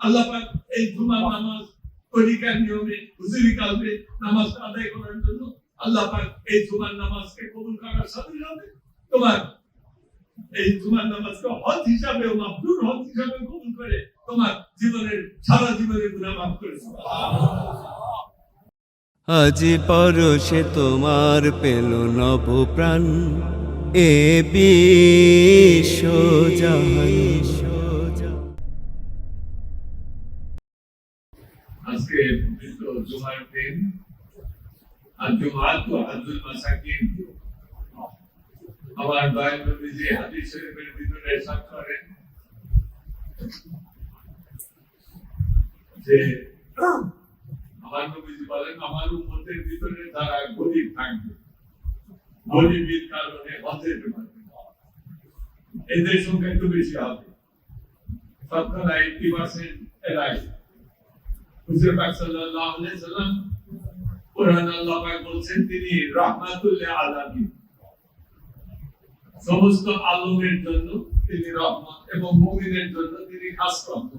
আল্লাহ এই জুমার নামাজ তরিকার নিয়মে, হুজুরি কালবে নামাজ আদায় করার জন্য আল্লাহ এই জুমার নামাজকে কবুল করার সাথে সাথে তোমার এই জুমার নামাজকে হজ হিসাবে মাবরুর হজ হিসাবে কবুল করে তোমার জীবনের, সারা জীবনের গুনাহ মাফ করে আজ পরশে তোমার পেল নব প্রাণ এ বিশ্ব আর জুমা তো আব্দুল মাসাকিন আমার দয়াল নবী যে হাদিস শরীফের ভিতরে সাত করেন যে আমার নবীজি বলেন আমার উম্মতের ভিতরে যারা গরিব থাকবে গরিবের কারণে হজে যেতে পারবে না। এদের সংখ্যা একটু বেশি হবে শতকরা এইটি পার্সেন্ট এরাই হুজুর পাক সাল্লাল্লাহু আলাইহি সাল্লাম বলছেন, তিনি রাহমাতুল লিল আলামিন। সমস্ত আলমের জন্য তিনি রহমত এবং মুমিনের জন্য তিনি খাস রহমত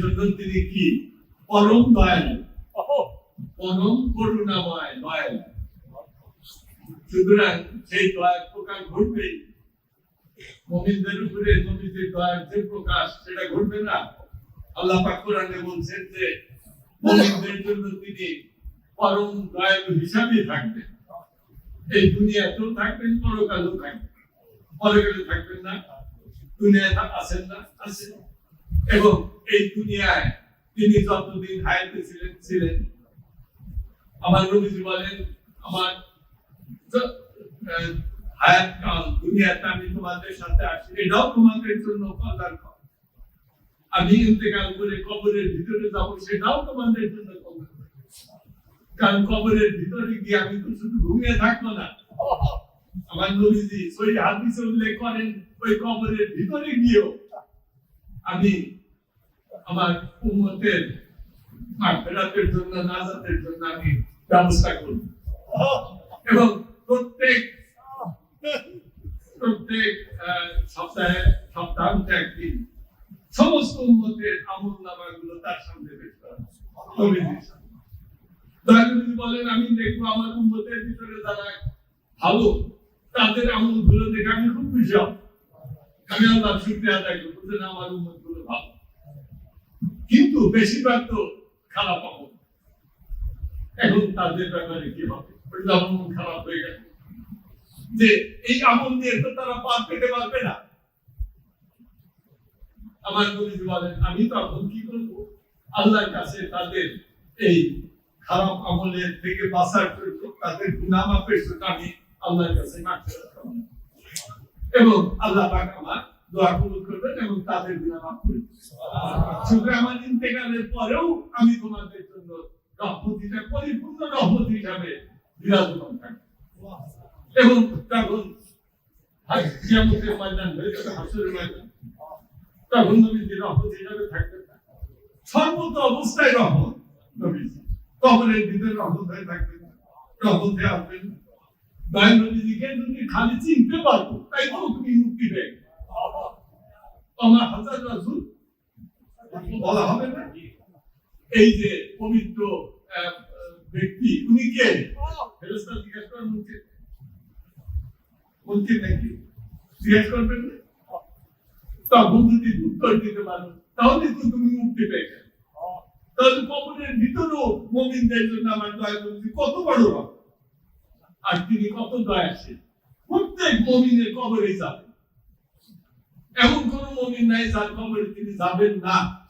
জন্য তিনি কি? পরম দয়ালু। পরম করুণাময় দয়ালু। সুতরাং সেই দয়ার প্রকাশ ঘটবেই। মুমিনদের উপরে নবীজির দয়ার যে প্রকাশ, সেটা ঘটবে না। আল্লাহ কোরআনে বলছেন যে, মুমিনদের জন্য তিনি পরম দয়ালু হিসাবে থাকবেন। এই দুনিয়াতেও থাকবেন, পরকালেও থাকবেন। পরকালে থাকবেন না আছেন না, আছেন। এবং এই দুনিয়ায় তিনি যতদিন হায়াতে ছিলেন ছিলেন। আমার নবীজি বলেন, আমার হায়াত কাল দুনিয়াতে আমি তোমাদের সাথে আসি। এটাও তোমাদের জন্য কল্যাণ। আমি ইন্তেকাল করে কবরের ভিতরে যাব, সেটাও তোমাদের জন্য কারণ কবরের ভিতরে গিয়ে আমি তো শুধু ঘুমিয়ে থাকব না। আমার নবীজি ওই হাদিসে উল্লেখ করেন, ওই কবরের ভিতরে গিয়েও আমি আমার জন্য, নাজাতের জন্য আমি ব্যবস্থা করব। এবং প্রত্যেক প্রত্যেক সপ্তাহে, সপ্তাহান্তে একদিন সমস্ত উন্মতের আমল নামাগুলো তার সামনে বের করা নবী বলেন, আমি দেখব আমার উন্মতের ভিতরে যারা ভালো, তাদের আমলগুলো দেখে আমি খুব খুশি হব। আমি আল্লাহ শুক্রিয়া আদায় করব যে আমার উন্মতগুলো ভালো। কিন্তু বেশিরভাগ তো খারাপ আমল। এখন তাদের ব্যাপারে কি হবে খারাপ হয়ে গেছে। যে এই আমল নিয়ে তো তারা পার পেতে পারবে না। আমার নবীজি বলেন, আমি তখন কি করব? আল্লাহর কাছে তাদের এই খারাপ আমলের থেকে বাঁচার জন্য তাদের গুনাহ মাফের জন্য আমি আল্লাহর কাছে এবং আল্লাহ পাক আমার দোয়া কবুল করবেন এবং তাদের করবেন আমার ইন্তেকালের পরেও আমি তোমাদের জন্য রহমত হিসাবে পরিপূর্ণ রহমত হিসাবে বিরাজমান থাকব। এবং তখন ময়দান হয়ে যাবে, হাসরের ময়দান। তখন নবীজি রহমত হিসাবে থাকবেন না সর্বত অবস্থায় রহমত নবীজি কবরের ভিতরে রহমত হয়ে থাকবেন না রহমত হয়ে আসবেন দয়াল নবীজিকে যদি খালি চিনতে পারব তাই তো তুমি মুক্তি গেলে। আমার হাজার রাসূল বলা হবে না এই যে পবিত্র ব্যক্তি উনি কে ফেরেশতা জিজ্ঞেস করেন মুখে বলছি নাকি জিজ্ঞেস করবেন না তখন যদি উত্তর দিতে পারো তাহলে তো তুমি মুক্তি পেয়ে গেলে। তাহলে কবরের ভিতরেও মমিনদের জন্য আমার দয়া করছি কত বড় রব। আর তিনি কত দয়াশীল। প্রত্যেক মমিনের কবরে যাবেন এমন কোন মমিন নাই যার কবরে তিনি যাবেন না।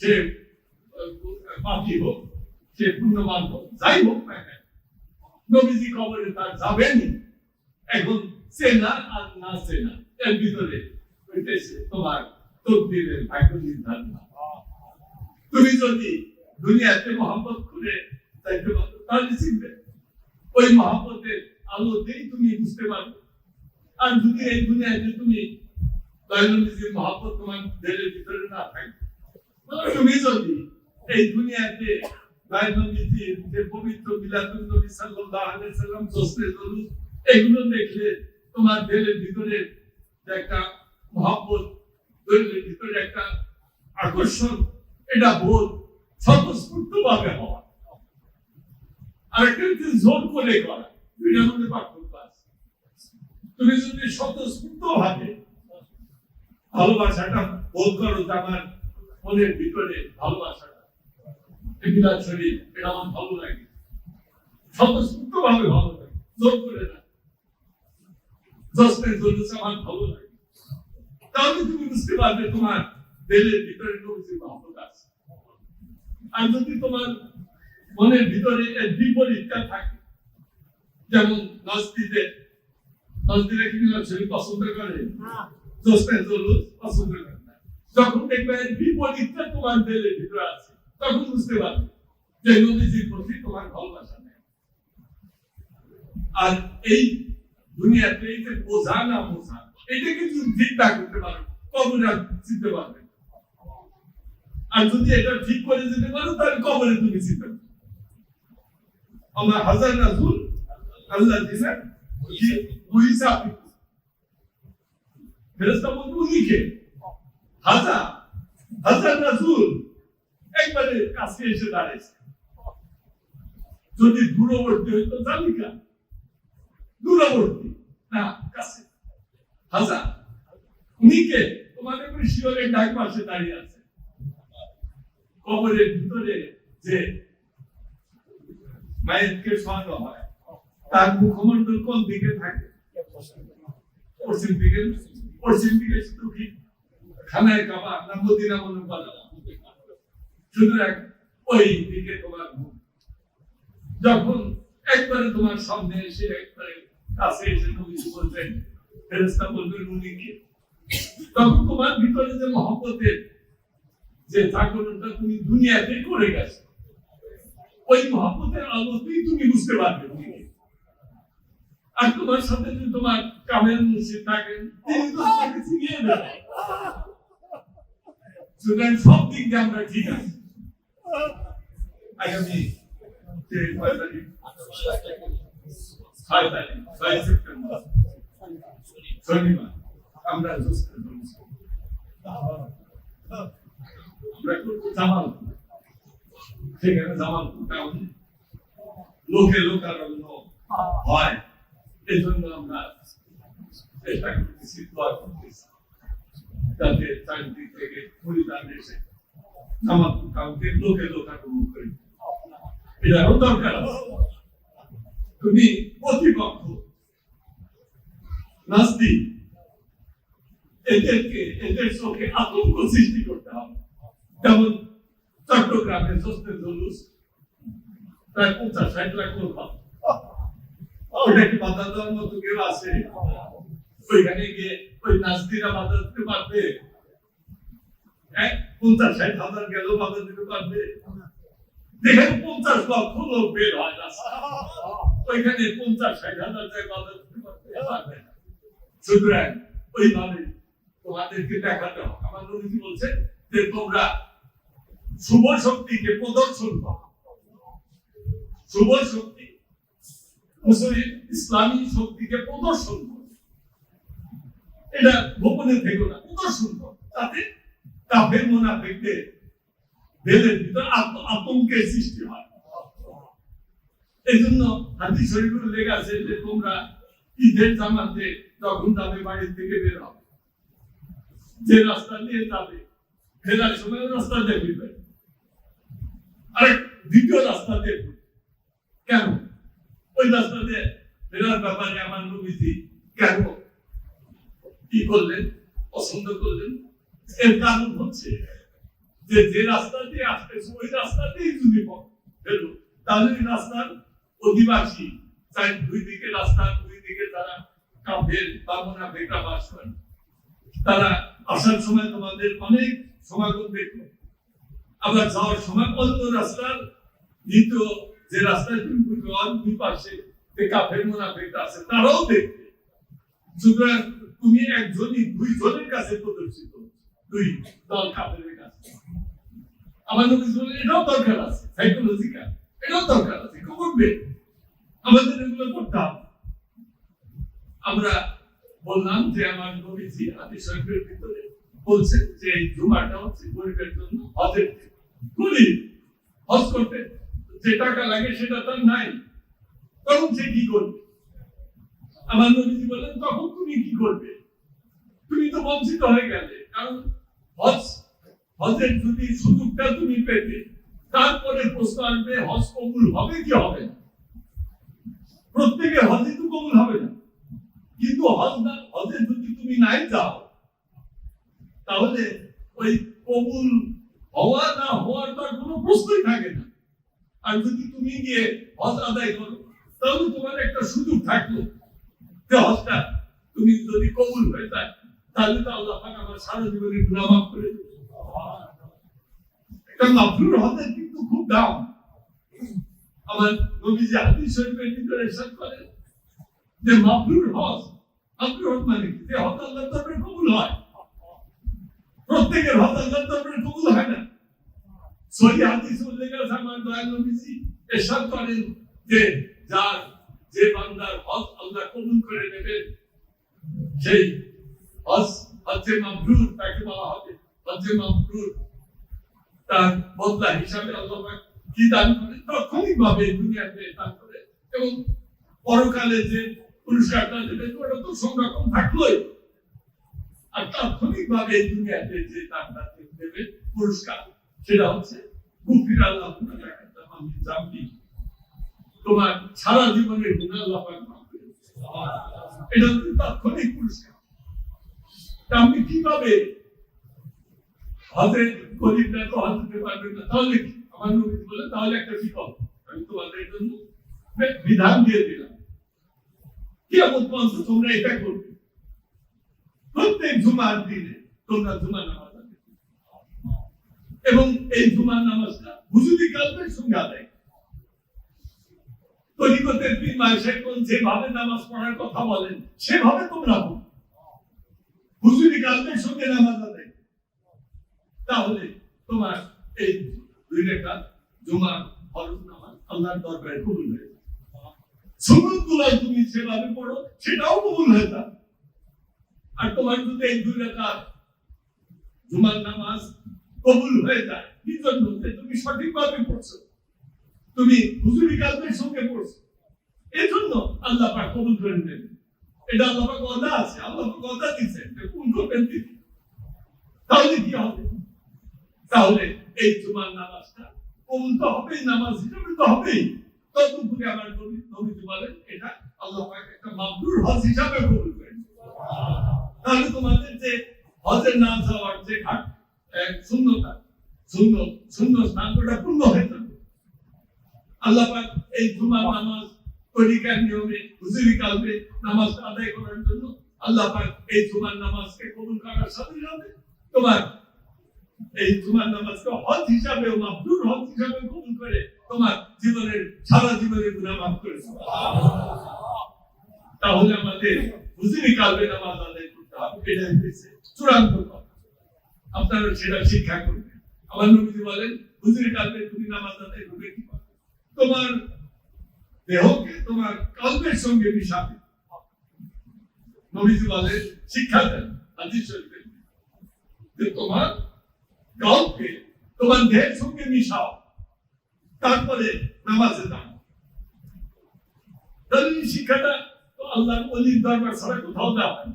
সে- পাপী হোক, সে পুণ্যবান হোক, যাই হোক না কেন, নবীজি কবরে তার যাবেনই। এখন চেনা আর না চেনা এর ভিতরে তুমি যদি দুনিয়াতে মহব্বত করে চাইতে পারো, তাহলে চিনবে। ওই মহব্বতের আলোতেই তুমি বুঝতে পারবে। আর যদি এই দুনিয়াতে তুমি দৈনন্দিন মহব্বত তোমার দেহের ভিতরে না থাকে তুমি যদি এই দুনিয়াতে দৈনন্দিন যে পবিত্র বিলাতুল নবী সাল্লাল্লাহু আলাইহি সাল্লাম জোসনে দরুদ, এগুলো দেখলে তোমার দিলের ভিতরে একটা মহব্বত দিলের ভিতরে একটা আকর্ষণ, এটা বোধ স্বতঃস্ফূর্ত ভাবে হওয়া। আর একটা জোর করে করা। দুইটার মধ্যে পার্থক্য আছে। তুমি যদি স্বতঃস্ফূর্ত ভাবে ভালোবাসাটা বোধ করো মনের ভিতরে ভালোবাসাটা বিরাট শরীর এটা আমার ভালো লাগে। স্বতঃস্ফূর্ত ভাবে ভালো লাগে। জোর করে না। আমার ভালো লাগে। তাহলে তুমি বুঝতে পারবে তোমার দিলের ভিতরে নবীজির মহব্বত আছে আর যদি তোমার মনের ভিতরে এর বিপরীতটা থাকে। যেমন নাস্তিরা কি পছন্দ করে। জসমের জন্য পছন্দ করে না। যখন দেখবে এর বিপরীতটা তোমার দিলের ভিতরে আছে তখন বুঝতে পারবে যে নবীজির প্রতি তোমার ভালোবাসা নেই। আর এই দুনিয়াতে এই যে বোঝা না বোঝা এটাকে যদি ঠিক করতে পারো। চিনতে পারবে আর যদি এটা ঠিক করে যেতে পারো, তাহলে কবরে তুমি চিনতে আমার হাজার রাজুল আল্লাহ দিলেন হাজার হাজার রাজুল একবারে কাছে এসে দাঁড়িয়েছে যদি দূরবর্তী হইতো তালিকা দূরবর্তী, না, কাছে। কে তোমাদের শিওরের ডাক পাশে দাঁড়িয়ে আছে। কবরের ভিতরে যে মায়েরকে হয়, তার মুখমণ্ডল কোন দিকে থাকে? পশ্চিম দিকে পশ্চিম দিকে শুধু কি? খানায় কাবা না মদিনা মনে সুতরাং ওই দিকে তোমার যখন একবারে তোমার সামনে এসে একবারে কাছে এসে নবী বলবেন ফেরেস্তা বলবেন উনি কে তখন তোমার ভিতরে যে মহব্বতের যে জাগরণটা তুমি দুনিয়াতে করে গেছো, ওই মহব্বতের আলোতেই তুমি বুঝতে পারবে আর তোমার সাথে যদি তোমার কামের থাকেন, তিনি তো সুতরাং সব দিক দিয়ে আমরা ঠিক আছি। আগামী? ছয় তারিখ, ছয় সেপ্টেম্বর। শনিবার আমরা জামালপুর সেখানে জামালপুর টাউন লোকে লোকারণ্য হয়। এই জন্য আমরা চেষ্টা করতেছি, দোয়া করতেছি। যাতে চারিদিক থেকে পরিবার এসে জামালপুর টাউনকে লোকে লোকারণ্য করে। এটারও দরকার তুমি প্রতিপক্ষ নাস্তিক এদেরকে, এদের চোখে আতঙ্ক সৃষ্টি করতে হবে। যেমন চট্টগ্রামে সস্তে জলুস, প্রায় পঞ্চাশ, ষাট লাখ লোক। ওটা কি মতো কেউ আছে। ওইখানে গিয়ে ওই নাস্তিরা বাধা দিতে পারবে। পঞ্চাশ, ষাট হাজার গেল বাধা দিতে পারবে। দেখেন পঞ্চাশ লক্ষ লোক বের হয় রাস্তায়। ওইখানে পঞ্চাশ, ষাট হাজার জায়গায় বাধা দিতে পারবে না। সুতরাং ওইভাবে তোমাদেরকে দেখাতে হবে। আমার বলছে যে, তোমরা শুভ শক্তিকে প্রদর্শন করো। শুভ শক্তি, মুসলিম ইসলামী শক্তিকে প্রদর্শন করো। এটা গোপনে না, প্রদর্শন করো। তাতে কাফের মোনাফেকদের দেহের ভিতর আত- আতঙ্কের সৃষ্টি হয়। এই জন্য হাদিস শরীফের লেখা আছে যে, তোমরা ঈদের যাবে বাড়ির থেকে বের হবে। যে রাস্তা দিয়ে যাবে, ফেরার সময় রাস্তা দ্বিতীয় রাস্তা কেন? ওই রাস্তা দিয়ে ফেরার ব্যাপারে আমার নবীজি কেন? কি করলেন? পছন্দ করলেন? এর কারণ হচ্ছে যে যে রাস্তা দিয়ে আসতেছে, ওই রাস্তা দিয়েই যদি তাহলে রাস্তার অধিবাসী, চাই দুই দিকে রাস্তার দিকে তারা কাফের বাস করেন। তারা আসার সময় তোমাদের অনেক সমাগম আবার যাওয়ার সময় অন্য রাস্তার যে রাস্তায় ঘুরবে দুই পাশে আছে, তারাও দেখবে সুতরাং তুমি একজনই দুই কাছে প্রদর্শিত, দুই দল কাফের কাছে। আমার নবী এটাও দরকার আছে সাইকোলজিক্যাল এটাও দরকার আছে করবে আমাদের এগুলো করতে হবে। আমরা বললাম যে আমার নবীজি আদি শরীফের ভিতরে বলছেন যে এই জুমাটা হচ্ছে গরিবের জন্য হজের। গরিব হজ করতে। যে টাকা লাগে সেটা তার নাই। তখন সে কি করবে? আমার নবীজি বললেন, তখন তুমি কি করবে? তুমি তো বঞ্চিত হয়ে গেলে। কারণ হজ, হজের যদি সুযোগটা তুমি পেতে তারপরে প্রশ্ন আসবে, হজ কবুল হবে কি হবে না? প্রত্যেকে হজে তো কবুল হবে না। কিন্তু হজ না হজে যদি তুমি নাই যাও, তাহলে ওই কবুল হওয়া না হওয়ার তার কোনো প্রশ্নই থাকে না। আর যদি তুমি গিয়ে হজ আদায় করো, তাহলে তোমার একটা সুযোগ থাকল যে হজটা তুমি যদি কবুল হয়ে যায়, তাহলে তো আল্লাহ পাক আমার সারা জীবনের গুনাহ মাফ করে একটা মাফরুর হজের কিন্তু খুব দাম। আমার নবীজি হাদিস শরীফের ভিতরে ইরশাদ করেন যে মাফরুর হজ হজ মানে যে হজ আল্লাহর তরফে কবুল হয়। প্রত্যেকের হজ আল্লাহর তরফে কবুল হয় না। সহি হাদিস উল্লেখ আমার দয়াল নবীজি ইরশাদ করেন যে, যার যে বান্দার হজ আল্লাহ কবুল করে নেবেন, সেই হজ, হজ্জে মাবরুর তাকে বলা হবে। হজ্জে মাবরুর তার বদলা হিসাবে আল্লাহ কি দান করে তাৎক্ষণিক ভাবে দুনিয়াতে দান করে এবং পরকালে যে পুরস্কারটা দেবে ওটা তো থাকলোই। আর তাৎক্ষণিক ভাবে দুনিয়াতে যে দেবে পুরস্কার, সেটা হচ্ছে আল্লাহ আমি জানবি তোমার সারা জীবনের গুণা। এটা হচ্ছে তাৎক্ষণিক পুরস্কার। তা আপনি কীভাবে হজে গরিবরা তো হজ দিতে পারবে না? তাহলে? আমার নবী বলে তাহলে একটা বিকল্প। আমি তোমাদের জন্য বিধান দিয়ে দিলাম। কিয়ামত পর্যন্ত তোমরা এটা করবে। প্রত্যেক জুমার দিনে তোমরা নামাজ এবং এই জুমার নামাজটা হুজুরি সঙ্গে আদায় তরিকতের যেভাবে নামাজ পড়ার কথা বলেন, সেভাবে তোমরা পড়ো হুজুরি কালবের সঙ্গে নামাজ আদায় তাহলে তোমার এই দুই রেখা জুমা ফরজ নামাজ আল্লাহর দরবারে কবুল হয়ে সুন্নতগুলো তুমি সেভাবে পড়ো, সেটাও কবুল হয়ে যাবে। আর তোমার যদি এই দুই রেখা জুমার নামাজ কবুল হয়ে যায় কি জন্য তুমি সঠিকভাবে পড়ছো, তুমি হুজুরি কালবের সঙ্গে পড়ছো, এই জন্য আল্লাহ পাক কবুল করে নেবেন এটা আল্লাহ পাক ওয়াদা আছে, আল্লাহ পাক ওয়াদা দিচ্ছেন কোন করবেন তিনি তাহলে কি হবে? তাহলে এই জুমার নামাজটা কবুল তো হবেই, নামাজ হিসেবে তো হবেই। তদুপরি আমার নবী নবীজি বলেন, এটা আল্লাহ একটা মাবরুর হজ হিসাবে কবুল করেন। তাহলে তোমাদের যে হজের না যাওয়ার যে ঘাট শূন্যতা, শূন্য শূন্য স্থান, ওটা পূর্ণ হয়ে যাবে। আল্লাহ পাক এই জুমার নামাজ তরিকার নিয়মে, হুজুরি কালবে নামাজ আদায় করার জন্য আল্লাহ পাক এই জুমার নামাজকে কবুল করার সাথে সাথে তোমার এই জুমার নামাজকে হজ হিসাবে মাবরুর হজ হিসাবে কবুল করে তোমার জীবনের, সারা জীবনের গুনাহ মাফ করে দেবে। তাহলে আমাদের হুজুরি কালবে আদায় করতে হবে। হচ্ছে চূড়ান্ত আপনারা সেটা শিক্ষা করবেন। আমার নবীজি বলেন, হুজুরি কালবে তুমি নামাজ আদায় করবে কি তোমার দেহকে তোমার কালবের সঙ্গে মিশাবে। নবীজি বলেন, শিক্ষা দেন, হাদিস যে তোমার কালকে তোমার দেহের সঙ্গে মিশাও। তারপরে নামাজে এই শিক্ষাটা তো আল্লাহর অলির দরবার ছাড়া কোথাও দেওয়া হয়।